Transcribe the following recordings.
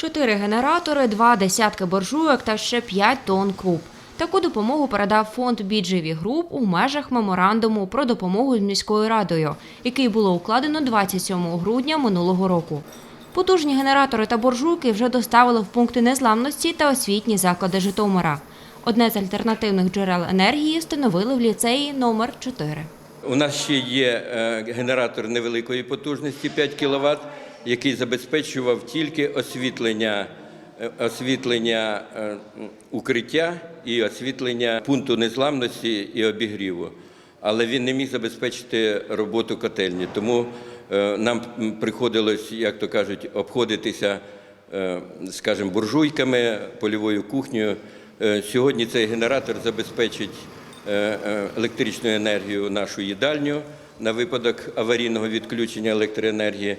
Чотири генератори, два десятки буржуйок та ще п'ять тонн куб. Таку допомогу передав фонд «Біджеві Груп у межах меморандуму про допомогу з міською радою, який було укладено 27 грудня минулого року. Потужні генератори та буржуйки вже доставили в пункти незламності та освітні заклади Житомира. Одне з альтернативних джерел енергії встановили в ліцеї номер 4. У нас ще є е, генератор невеликої потужності 5 кВт, який забезпечував тільки освітлення, е, освітлення е, укриття і освітлення пункту незламності і обігріву. Але він не міг забезпечити роботу котельні. Тому нам приходилось, як то кажуть, обходитися, скажімо, буржуйками, польовою кухнею. Сьогодні цей генератор забезпечить електричну енергію нашу їдальню на випадок аварійного відключення електроенергії,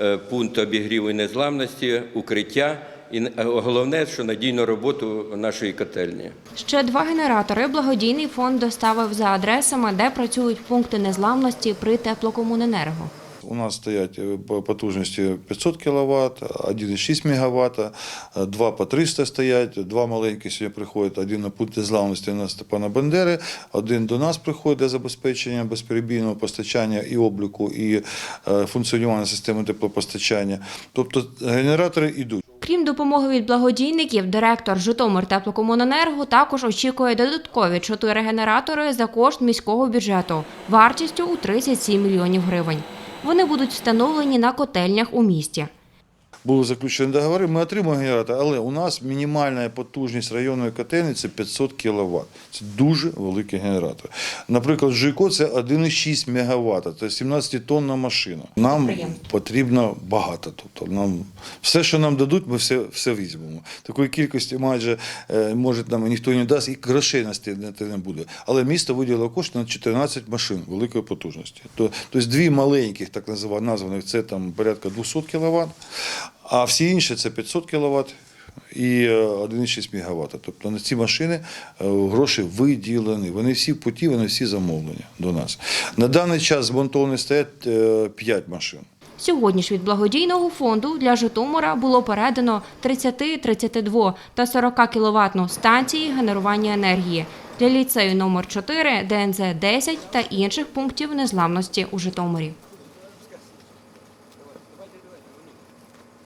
е, пункт обігріву і незламності, укриття і е, головне, що надійну роботу нашої котельні. Ще два генератори благодійний фонд доставив за адресами, де працюють пункти незламності при теплокомуненерго. У нас стоять е, потужності 500 кВт, 1,6 МВт, два по 300 стоять, два маленькі сьогодні приходять, один на пункт незламності на Степана Бандери, один до нас приходить для забезпечення безперебійного постачання і обліку, і е, функціонування системи теплопостачання. Тобто генератори йдуть. Крім допомоги від благодійників, директор Житомир теплокомуненерго також очікує додаткові чотири генератори за кошт міського бюджету вартістю у 37 мільйонів гривень. Вони будуть встановлені на котельнях у місті. Були заключені договори, ми отримуємо генератор, але у нас мінімальна потужність районної котельні це 500 кВт. Це дуже великий генератор. Наприклад, ЖИКО це 1,6 МВт, це 17 тонна машина. Нам потрібно багато. Тобто нам все, що нам дадуть, ми все, все візьмемо. Такої кількості майже е, може нам ніхто не дасть, і грошей на стіл не- буде. Але місто виділило кошти на 14 машин великої потужності. Тобто дві маленьких, так названих, це там порядка 200 кВт, а всі інші це 500 кВт. І е, 1,6 МВт. Тобто на ці машини е, гроші виділені. Вони всі в путі, вони всі замовлені до нас. На даний час змонтовані стоять 5 машин. Сьогодні ж від благодійного фонду для Житомира було передано 30, 32 та 40 кВт станції генерування енергії для ліцею номер 4 ДНЗ 10 та інших пунктів незламності у Житомирі.